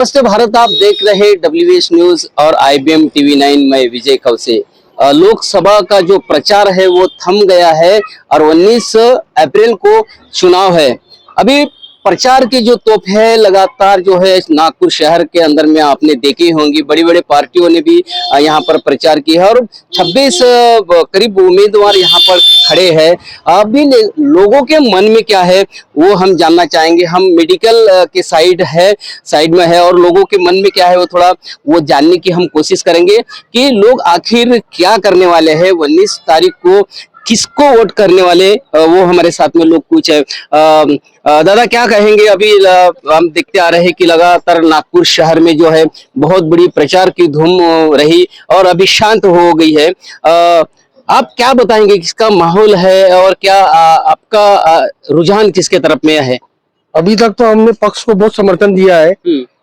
नमस्ते भारत, आप देख रहे डब्ल्यू एस न्यूज़ और आईबीएम टीवी नाइन में विजय खवसे लोकसभा का जो प्रचार है वो थम गया है और 19 अप्रैल को चुनाव है। अभी प्रचार की जो तोप है, लगातार जो है नागपुर शहर के अंदर में आपने देखी होंगी बड़ी बड़ी पार्टियों ने भी यहाँ पर प्रचार किया है और 26 करीब उम्मीदवार यहाँ पर खड़े हैं। अभी लोगों के मन में क्या है, वो हम जानना चाहेंगे। हम मेडिकल के साइड है साइड में है और लोगों के मन में क्या है, वो थोड़ा, वो जानने की हम कोशिश करेंगे कि लोग आखिर क्या करने वाले हैं। उन्नीस तारीख को किसको वोट करने वाले वो हमारे साथ में लोग कुछ है। दादा क्या कहेंगे? अभी हम देखते आ रहे हैं कि लगातार नागपुर शहर में जो है बहुत बड़ी प्रचार की धूम रही और अभी शांत हो गई है। आप क्या बताएँगे किसका माहौल है और क्या आपका रुझान किसके तरफ़ में है? अभी तक तो हमने पक्ष को बहुत समर्थन दिया है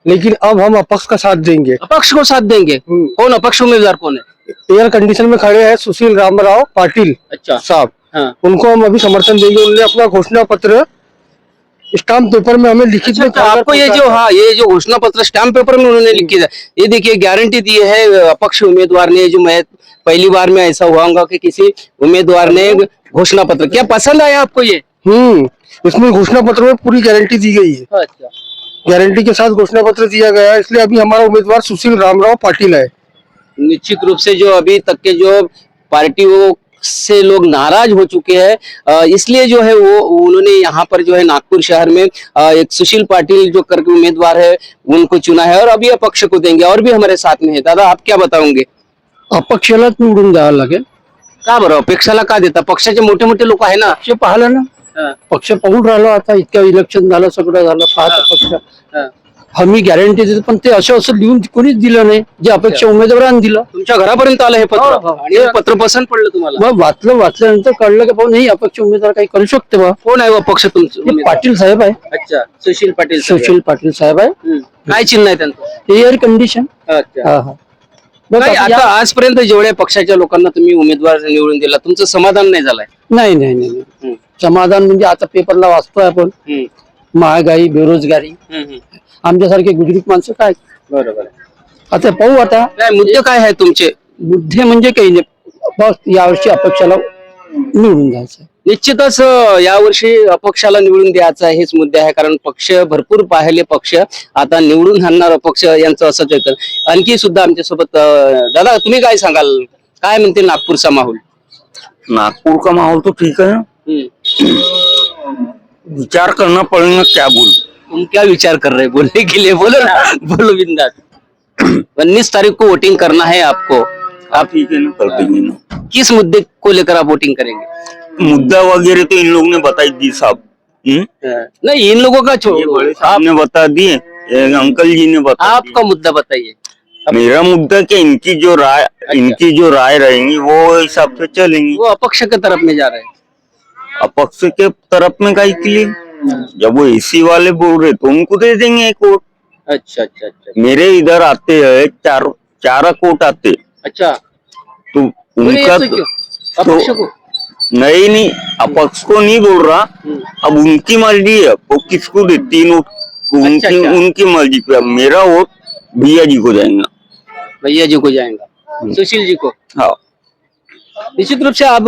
लेकिन अब हम अपक्ष का साथ देंगे। अपक्ष को साथ देंगे? हम्म। कौन अपक्ष उम्मीदवार कौन है? एयर कंडीशन में खड़े हैं सुशील रामराव पाटिल अच्छा। साहब। हाँ। उनको हम अभी समर्थन देंगे उन्होंने अपना घोषणा पत्र स्टाम्प पेपर में हमें लिखित अच्छा, में तो आपको ये जो हाँ ये जो घोषणा पत्र स्टैम्प पेपर में उन्होंने लिख दिया, ये देखिए गारंटी दी है अपक्ष उम्मीदवार ने जो मैं पहली बार में ऐसा हुआ होगा कि किसी उम्मीदवार ने घोषणा पत्र क्या पसंद आया आपको ये? हम्म इसमें घोषणा पत्र में पूरी गारंटी दी गई है। अच्छा। गारंटी के साथ घोषणा पत्र दिया गया है इसलिए अभी हमारा उम्मीदवार सुशील रामराव पाटिल है। निश्चित रूप से जो अभी तक के जो पार्टियों से लोग नाराज़ हो चुके हैं इसलिए जो है वो उन्होंने यहाँ पर जो है नागपुर शहर में एक सुशील पाटिल जो करके उम्मीदवार है उनको चुना है और अभी अपक्ष को देंगे और भी हमारे साथ में है। दादा आप क्या बताओगे? अपक्षालाच निवडून द्यावं लागेल. का बरं? पक्षाला का देता? पक्षाचे मोठे मोठे लोक आहे ना. पक्ष पाहिलं ना पक्ष पाहून राहिलो आता इतकं इलेक्शन झालं सगळं झालं पाहता पक्ष. हा. आम्ही गॅरंटी देतो पण ते असं असं लिहून कोणीच दिलं नाही जे अपेक्षा उमेदवारांनी दिलं तुमच्या घरापर्यंत आलं हे हो, पत्र हो. आणि हे पत्र पसंत पडलं तुम्हाला मग वाचलं वाचल्यानंतर कळलं की पाहून नाही अपेक्षा उमेदवार काही करू शकते बा कोण आहे व पक्ष तुमचं? पाटील साहेब आहे अच्छा सुशील पाटील. सुशील पाटील साहेब आहे. काय चिन्ह आहे त्यांचं एअर कंडिशन अच्छा आता आजपर्यंत जेवढ्या पक्षाच्या लोकांना तुम्ही उमेदवार निवडून दिला तुमचं समाधान नाही झालंय नाही नाही नाही. समाधान म्हणजे आता पेपरला वाचतोय आपण. महागाई बेरोजगारी. आमच्यासारखे गुजरीत माणसं काय? बरोबर आहे. आता पाहू आता. काय मुद्दे काय आहे तुमचे? बुद्धी म्हणजे काही नाही. बस यावर्षी अपेक्षाला निवडून जायचं निश्चितच यावर्षी अपक्षाला निवडून द्यायचा हेच मुद्दे आहे कारण पक्ष भरपूर पाहिले पक्ष. आता निवडून आणणार पक्ष यांचं असंच होतं आणखी सुद्धा आमच्यासोबत दादा तुम्ही काय सांगाल? काय म्हणते नागपूरचा माहोल? नागपुर का माहौल तो ठीक है हम्म. विचार करना पड़ेगा क्या बोल. तुम क्या विचार कर रहे हैं? बोलने के लिए बोलो ना। बोलो बिंदास। उन्नीस तारीख को वोटिंग करना है आपको। आप ठीक है ना कर देंगे ना। किस मुद्दे को लेकर आप वोटिंग करेंगे? मुद्दा वगैरह तो इन लोगों ने बताई दी साहब। हम्म? नहीं इन लोगों का छोड़ो बड़े साहब ने बता दिए। अंकल जी ने बता आपका मुद्दा बताइए। मेरा मुद्दा कि इनकी जो राय अच्छा। इनकी जो राय रहेंगी वो हिसाब से चलेंगी। वो अपक्ष के तरफ़ में जा रहे हैं। अपक्ष के तरफ़ में का के लिए जब वो एसी वाले बोल रहे तो उनको दे देंगे एक वोट। अच्छा अच्छा अच्छा। मेरे इधर आते हैं चार चार कोट आते। अच्छा। तो उनका तो को? नहीं नहीं अपक्ष को नहीं बोल रहा। हम्म। अब उनकी मर्ज़ी है वो किसको दे तीन वोट? को उनकी अच्छा। उनकी मर्ज़ी पे मेरा वोट भैया जी को जाएगा। भैया जी को जाएगा। सुशील जी को? हाँ। निश्चित रूप से आप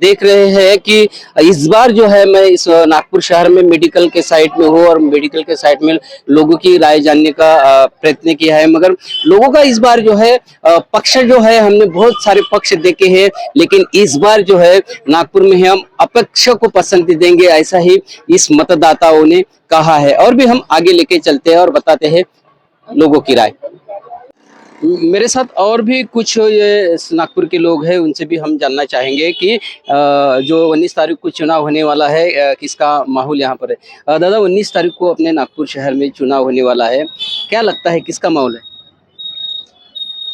देख रहे हैं कि इस बार जो है मैं इस नागपुर शहर में मेडिकल के साइड में हूँ और मेडिकल के साइड में लोगों की राय जानने का प्रयत्न किया है। मगर लोगों का इस बार जो है पक्ष जो है, हमने बहुत सारे पक्ष देखे हैं, लेकिन इस बार जो है नागपुर में हम अपक्ष को पसंद देंगे, ऐसा ही इस मतदाताओं ने कहा है। और भी हम आगे लेके चलते हैं और बताते हैं लोगों की राय। मेरे साथ और भी कुछ ये नागपुर के लोग हैं उनसे भी हम जानना चाहेंगे कि जो उन्नीस तारीख को चुनाव होने वाला है किसका माहौल यहाँ पर है। दादा उन्नीस तारीख को अपने नागपुर शहर में चुनाव होने वाला है। क्या लगता है किसका माहौल है?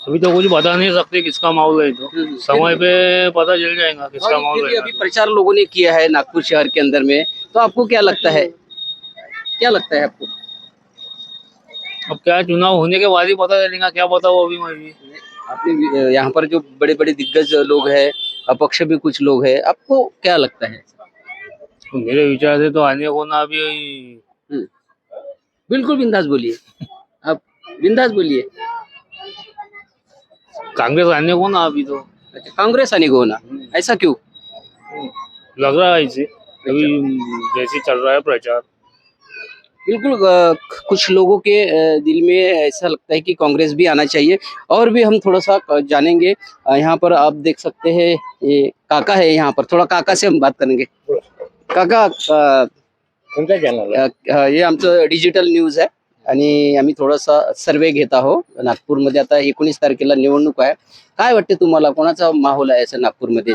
अभी तो कुछ बता नहीं सकते किसका माहौल है तो। हम्म, समय पे पता चल जाएगा किसका माहौल है अभी प्रचार लोगों ने किया है नागपुर शहर के अंदर में। तो आपको क्या लगता है? क्या लगता है आपको? अब क्या चुनाव होने के बाद ही पता चलेगा क्या पता वो अभी मैं भी। आपने यहाँ पर जो बड़े बड़े दिग्गज लोग हैं अपक्ष भी कुछ लोग हैं आपको क्या लगता है? तो मेरे विचार से तो आने को ना अभी बिल्कुल बिंदास बोलिए। आप बिंदास बोलिए। कांग्रेस आने को ना अभी तो। अच्छा कांग्रेस आने को ना। ऐसा क्यों? लग रहा है इसे अभी जैसे चल रहा है प्रचार। बिल्कुल कुछ लोगों के दिल में ऐसा लगता है कि कांग्रेस भी आना चाहिए। और भी हम थोड़ा सा जानेंगे। यहाँ पर आप देख सकते हैं ये काका है यहाँ पर। थोड़ा काका से हम बात करेंगे। काका कोणत्या चॅनल हे? आमचं डिजिटल न्यूज आहे आणि आम्ही थोडासा सर्वे घेत आहोत। नागपूरमध्ये आता एकोणीस तारखेला निवडणूक आहे. काय वाटते तुम्हाला? कोणाचा माहोल आहे असं नागपूरमध्ये?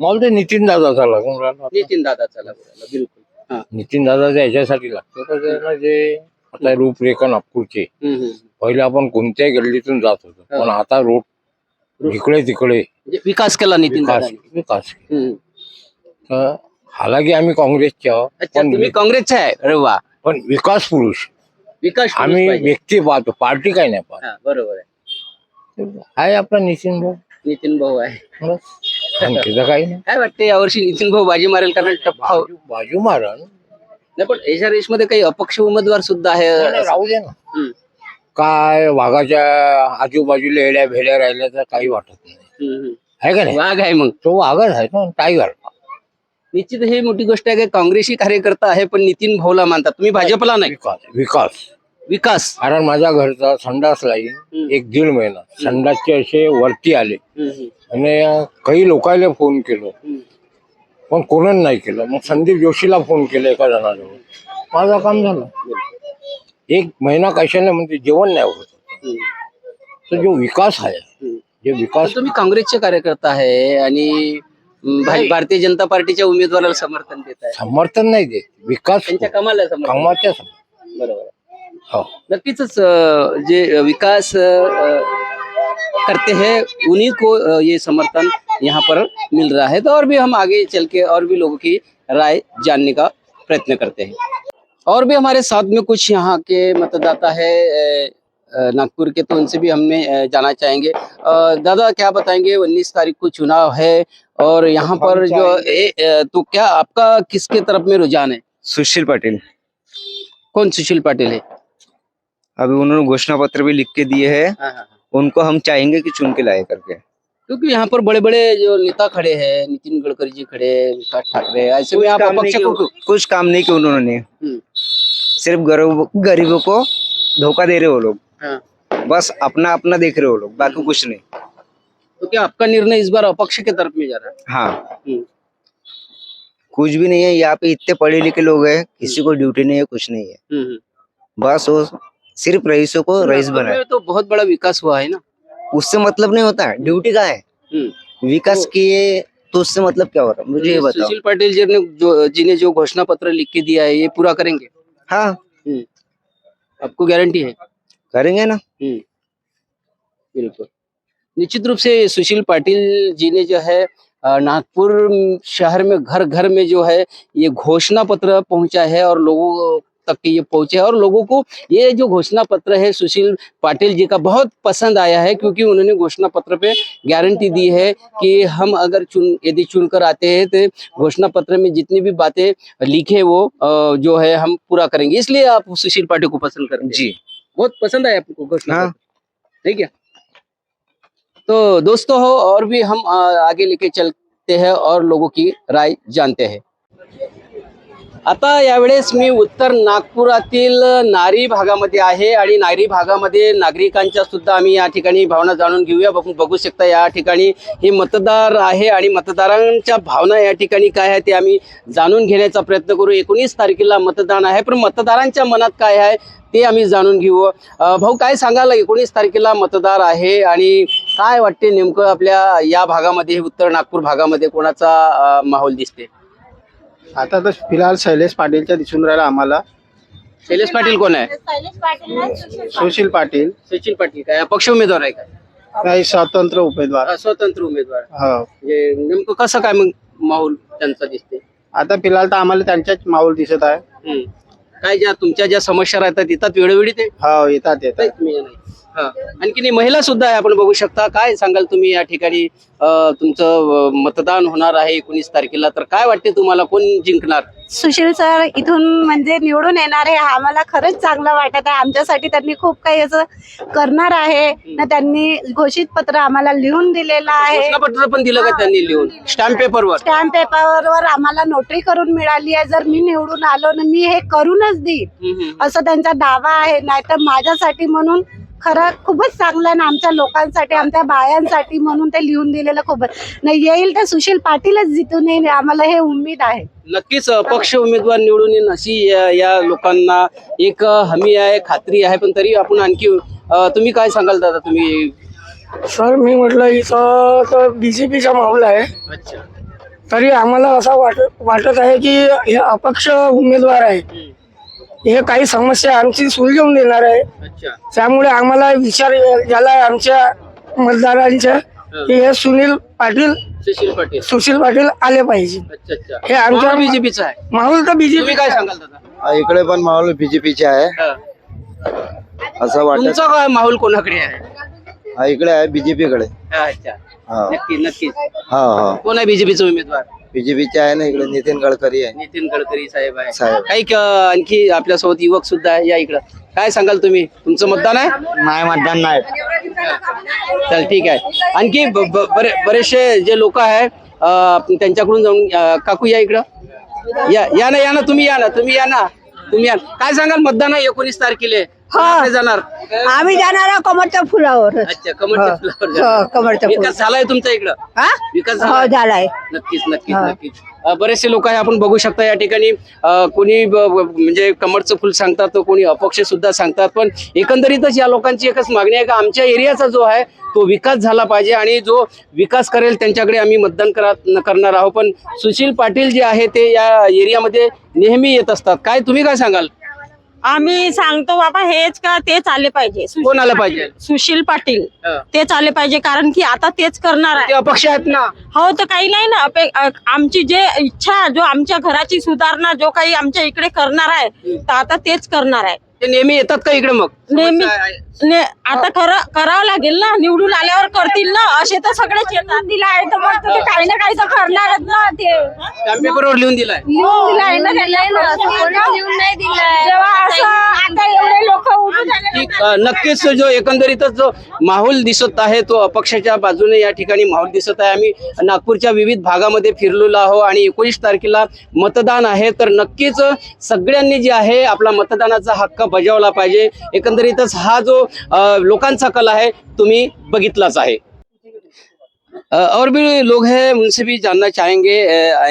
मला ते नितीन दादाचा लागून राहिला नितीन दादाचा लागला बिलकुल. नितीन दादाचा याच्यासाठी लागतो. का त्याला जे आता रूपरेखा नागपूरची. पहिले आपण कोणत्याही गल्लीतून जात होतो. पण आता रोड इकडे तिकडे म्हणजे विकास केला नितीन विकास दादाने विकास हम्म. तर हालाकी आम्ही काँग्रेसचे आहोत पण तुम्ही काँग्रेसचे आहे. अरे वा. पण विकास पुरुष. विकास आम्ही. व्यक्ती पाहतो पार्टी काही नाही पाहत. बरोबर आहे. आहे आपला नितीन भाऊ. नितीन भाऊ आहे. आणखी तर काही नाही. काय वाटते यावर्षी नितीन भाऊ बाजी मारेल? कारण टप्पा बाजू बाजू मारण नाही पण याच्या रेसमध्ये काही अपक्ष उमेदवार सुद्धा आहे. राहू दे ना. हम्म, काय वाघाच्या आजूबाजूला येड्या भेड्या राहिल्या तर काही वाटत नाही. हम्म, हम्म. आहे का नाही? वाघ आहे मग. तो वाघच आहे ना टायगर निश्चित हे मोठी गोष्ट आहे की काँग्रेसी कार्यकर्ता आहे पण नितीन भाऊला मानतात. तुम्ही भाजपला नाही? विकास विकास. विकास. कारण माझ्या घरचा संडास लाईन एक दीड महिना. संडासचे असे वरती आले. हम्म, हम्म, आणि काही लोकांना फोन केलो. पण कोणाला नाही केलं मग संदीप जोशीला फोन केला एका जणाजवळ माझं काम झालं एक महिना कशाने म्हणजे जेवण नाही होत. तर जो विकास आहे. जे विकास तर तुम्ही काँग्रेसचे कार्यकर्ता आहे आणि भारतीय जनता पार्टीच्या उमेदवाराला समर्थन देत आहे समर्थन नाही देत विकास त्यांच्या कमाला कामाच्या बरोबर. हो नक्कीच जे विकास करते हैं उन्हीं को ये समर्थन यहाँ पर मिल रहा है। तो और भी हम आगे चल के और भी लोगों की राय जानने का प्रयत्न करते हैं। और भी हमारे साथ में कुछ यहाँ के मतदाता है नागपुर के तो उनसे भी हमने जाना चाहेंगे। दादा क्या बताएँगे उन्नीस तारीख को चुनाव है और यहाँ पर जो ए, तो क्या आपका किसके तरफ़ में रुझान है? सुशील पाटिल। कौन सुशील पाटिल है? अभी उन्होंने घोषणा पत्र भी लिख के दिए है हाँ हाँ। उनको हम चाहेंगे कि चुन के लाए करके। क्योंकि यहाँ पर बड़े बड़े जो नेता खड़े हैं नितिन गडकरी जी खड़े विकास ठाकरे ऐसे में नहीं अपक्ष को कुछ काम नहीं किया उन्होंने। हम्म, सिर्फ़ गरीब गरीबों को धोखा दे रहे हो लोग। हाँ। बस अपना अपना देख रहे हो लोग बाकी कुछ नहीं। तो क्या आपका निर्णय इस बार अपक्ष के तरफ़ में जा रहा है? हाँ। हम्म, कुछ भी नहीं है यहाँ पे इतने पढ़े लिखे लोग हैं किसी को ड्यूटी नहीं है कुछ नहीं है। हम्म, हम्म। बस वो सिर्फ़ रईसों को रईस बनाए। में तो बहुत बड़ा विकास हुआ है ना? उससे मतलब नहीं होता ड्यूटी का है। हम्म। विकास किए तो उससे मतलब क्या हो रहा है? मुझे ये बताओ। सुशील पाटिल जी ने जो जी ने जो घोषणा पत्र लिख के दिया है ये पूरा करेंगे? हाँ। आपको गारंटी है? करेंगे ना। बिल्कुल। निश्चित रूप से सुशील पाटिल जी ने जो है नागपुर शहर में घर घर में जो है ये घोषणा पत्र पहुँचा है और लोगों तक ये पहुँचे और लोगों को ये जो घोषणा पत्र है सुशील पाटिल जी का बहुत पसंद आया है क्योंकि उन्होंने घोषणा पत्र पे गारंटी दी है कि हम अगर चुन यदि चुनकर आते हैं तो घोषणा पत्र में जितनी भी बातें लिखे वो जो है हम पूरा करेंगे। इसलिए आप सुशील पाटिल को पसंद करते हैं। जी। बहुत पसंद आया आपको घोषणा हाँ। ठीक है? तो दोस्तों हो और भी हम आगे लेके चलते हैं और लोगों की राय जानते हैं। आता यावेळेस मी उत्तर नागपुरातील नारी भागामध्ये आहे आणि नारी भागामध्ये नागरिकांच्या सुद्धा आम्ही या ठिकाणी भावना जाणून घेऊया. बघू बघू शकता या ठिकाणी हे मतदार आहे आणि मतदारांच्या भावना या ठिकाणी काय आहे ते आम्ही जाणून घेण्याचा प्रयत्न करू. एकोणीस तारखेला मतदान आहे पण मतदारांच्या मनात काय आहे ते आम्ही जाणून घेऊ. भाऊ काय सांगाल? एकोणीस तारखेला मतदार आहे आणि काय वाटते नेमकं आपल्या या भागामध्ये उत्तर नागपूर भागामध्ये कोणाचा माहोल दिसते आता तर फिलहाल शैलेश पाटीलच्या दिसून राहिला आम्हाला. शैलेश पाटील कोण आहे? शैलेश पाटील ना सुशील पाटील. सुशील पाटील. सचिन पाटील काय? पक्ष उमेदवार आहे काय काही स्वतंत्र उमेदवार. हा, स्वतंत्र उमेदवार. हो. म्हणजे नेमकं कसं काय मग माहोल त्यांचा दिसते? आता फिलहाल तर आम्हाला त्यांच्याच माहोल दिसत आहे. हम्म. काय ज्या तुमच्या ज्या समस्या राहतात येतात वेळोवेळी ते? हो येतात येतात. नाही हा. आणखीन ही महिला सुद्धा आहे आपण बघू शकता. काय सांगाल तुम्ही या ठिकाणी? अं, तुमचं अं, मतदान होणार आहे एकोणीस तारखेला. तर काय वाटते तुम्हाला? कोण जिंकणार? सुशील सर इथून म्हणजे निवडून येणार आहे हा आम्हाला खरंच चांगलं वाटत आहे. आमच्यासाठी त्यांनी खूप काही असं करणार आहे. ना त्यांनी घोषित पत्र आम्हाला लिहून दिलेलं आहे. घोषणापत्र पण दिलं का त्यांनी लिहून? स्टॅम्प पेपरवर? स्टॅम्प पेपरवर आम्हाला नोटरी करून मिळाली आहे. जर मी निवडून आलो ना मी हे करूनच देईन. हम्म, हम्म. असं त्यांचा दावा आहे. नाहीतर माझ्यासाठी म्हणून खरं खूपच चांगलं आहे ना आमच्या लोकांसाठी आमच्या बायांसाठी म्हणून ते लिहून दिलेलं खूपच. नाही येईल तर सुशील पाटीलच जिथून येईल आम्हाला हे उमेद आहे. नक्कीच अपक्ष उमेदवार निवडून येईन अशी या या लोकांना एक हमी आहे खात्री आहे पण तरी आपण आणखी तुम्ही काय सांगाल दादा तुम्ही? सर मी म्हटलं इथं तर बीजेपीचा माहोल आहे. अच्छा. तरी आम्हाला असं वाटत वाटत आहे की हे अपक्ष उमेदवार आहे. हे काही समस्या आमची सुलझवून देणार आहे. अच्छा. त्यामुळे आम्हाला विचार झाला आमच्या मतदारांच्या की हे सुनील पाटील सुशील पाटील. सुशील पाटील आले पाहिजे. अच्छा अच्छा. हे आमच्या बीजेपीचं आहे. माहोल तर बीजेपी काय सांगाल दादा? इकडे पण माहोल बीजेपीचे आहे. हा. असं वाटत तुमचा काय माहोल कोणाकडे आहे? हा इकडे आहे बीजेपीकडे. अच्छा. हा. नक्की नक्कीच हा हा. कोण आहे बीजेपीचा उमेदवार? बीजेपीचे आहे ना इकडे नितीन गडकरी आहे. नितीन गडकरी साहेब आहे. साहेब. काही क- आणखी आपल्यासोबत युवक सुद्धा आहे या इकडं. काय सांगाल तुम्ही? तुमचं मतदान आहे? नाही मतदान नाही. चल ठीक आहे. आणखी ब- ब- बरे बरेचसे जे लोक आहे अं, त्यांच्याकडून जाऊन अं, काकू या इकडं. या या ना या ना तुम्ही या ना तुम्ही या ना. तुम्ही या काय सांगाल? मतदान आहे एकोणीस तारखेला. जाणार? आम्ही जाणार आहोत कमळच्या फुलावर. अच्छा कमळच्या फुलावर हो, जाणार. कमळच्या फुलावर. विकास झालाय तुमचा इकडं? हा? विकास हो झालाय. झालाय नक्कीच नक्कीच नक्कीच. अ, बरेचसे लोक आहे आपण बघू शकता या ठिकाणी. अ, कोणी ब- ब- म्हणजे कमळचं फुल सांगतात तर कोणी अपक्ष सुद्धा सांगतात पण एकंदरीतच या लोकांची एकच मागणी आहे का आमच्या एरियाचा जो आहे तो विकास झाला पाहिजे आणि जो विकास करेल त्यांच्याकडे आम्ही मतदान करा करणार आहोत. पण सुशील पाटील जे आहे ते या एरियामध्ये नेहमी येत असतात. काय तुम्ही काय सांगाल? आम्ही सांगतो बाबा हेच का? तेच आले पाहिजे. कोण आलं पाहिजे? सुशील पाटील. हा. तेच आले पाहिजे कारण की आता तेच करणार ते आहे अपक्ष आहेत ना. हो तर काही नाही ना. अपे- अ- आमची जे इच्छा जो आमच्या घराची सुधारणा जो काही आमच्या इकडे करणार आहे तर आता तेच करणार आहे. ते नेहमी येतात का इकडे मग? नेहमी समस्या आहे- ने आता खरं करावं लागेल ना? निवडून आल्यावर करतील ना? असे तर सगळेच येतात. दिला आहे तर मग ते काही ना काही तर करणारच ना ते. लिहून दिलाय. लिहून दिला आहे ना कोणीच लिहून नाही दिलाय. जेव्हा असं आता एवढे लोक उठून आले की अ, नक्कीच जो एकंदरीतच जो माहोल दिसत आहे तो अपक्षाच्या बाजूने या ठिकाणी माहोल दिसत आहे. आम्ही नागपूरच्या विविध भागामध्ये फिरलेलो आहो आणि एकोणीस तारखेला मतदान आहे. तर नक्कीच सगळ्यांनी जे आहे आपला मतदानाचा हक्क बजावला पाहिजे. एकंदरीतच हा जो लोकांचा कल आहे तुम्ही आहे. अ, और भी लोग हैं उनसे भी जानना चाहेंगे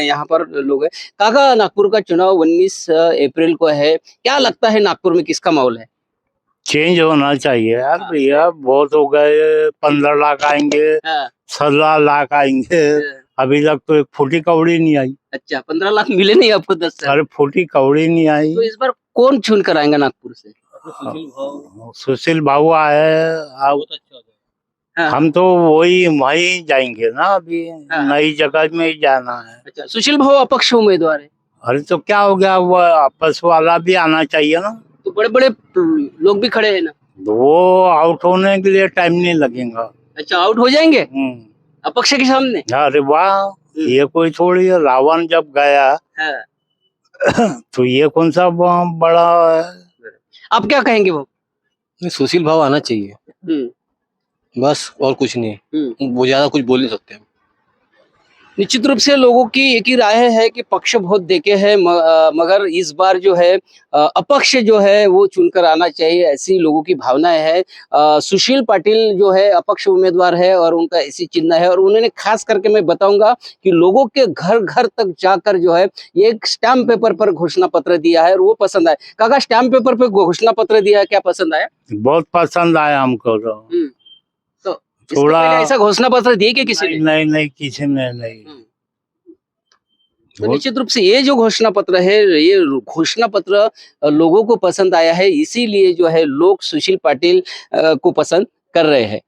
यहाँ पर लोग हैं। काका नागपुर का चुनाव 19 अप्रैल को है। क्या लगता है नागपुर में किसका माहौल है? चेंज होना चाहिए यार भैया बहुत हो गए पंद्रह लाख आएँगे हाँ, सोलह लाख आएँगे। अभी तक तो एक फूटी कौड़ी नहीं आई। अच्छा पंद्रह लाख मिले नहीं आपको दस अरे फूटी कौड़ी नहीं आई। तो इस बार कौन चुन कर आएगा नागपुर से? सुशील भाऊ। आए अब हाँ। हम तो वही वही जाएँगे ना अभी। हाँ। नई जगह में ही जाना है। अच्छा सुशील भाऊ अपक्ष उम्मीदवार है। अरे तो क्या हो गया वो आपस वाला भी आना चाहिए ना। तो बड़े बड़े लोग भी खड़े हैं ना। वो आउट होने के लिए टाइम नहीं लगेगा। अच्छा आउट हो जाएँगे? हम्म। अपक्ष के सामने? अरे वाह ये कोई थोड़ी रावण जब गया। हाँ। तो ये कौन सा बड़ा है आप क्या कहेंगे वो? सुशील भाव आना चाहिए। हम्म, बस और कुछ नहीं। हम्म। वो ज़्यादा कुछ बोल नहीं सकते। हम निश्चित रूप से लोगों की एक ही राय है कि पक्ष बहुत देखे हैं मगर इस बार जो है अपक्ष जो है वो चुनकर आना चाहिए ऐसी लोगों की भावनाएँ है। सुशील पाटिल जो है अपक्ष उम्मीदवार है और उनका ऐसी चिन्ह है और उन्होंने खास करके मैं बताऊँगा कि लोगों के घर घर तक जाकर जो है ये एक स्टैम्प पेपर पर घोषणा पत्र दिया है और वो पसंद आया। काका स्टैम्प पेपर पर घोषणा पत्र दिया है क्या पसंद आया? बहुत पसंद आया हमको तो। इसके थोड़ा- ऐसा घोषणा पत्र दिए क्या किसी ने? नहीं नहीं नहीं किसी ने नहीं। तो निश्चित रूप से ये जो घोषणा पत्र है ये घोषणा पत्र लोगों को पसंद आया है इसीलिए जो है लोग सुशील पाटिल को पसंद कर रहे हैं।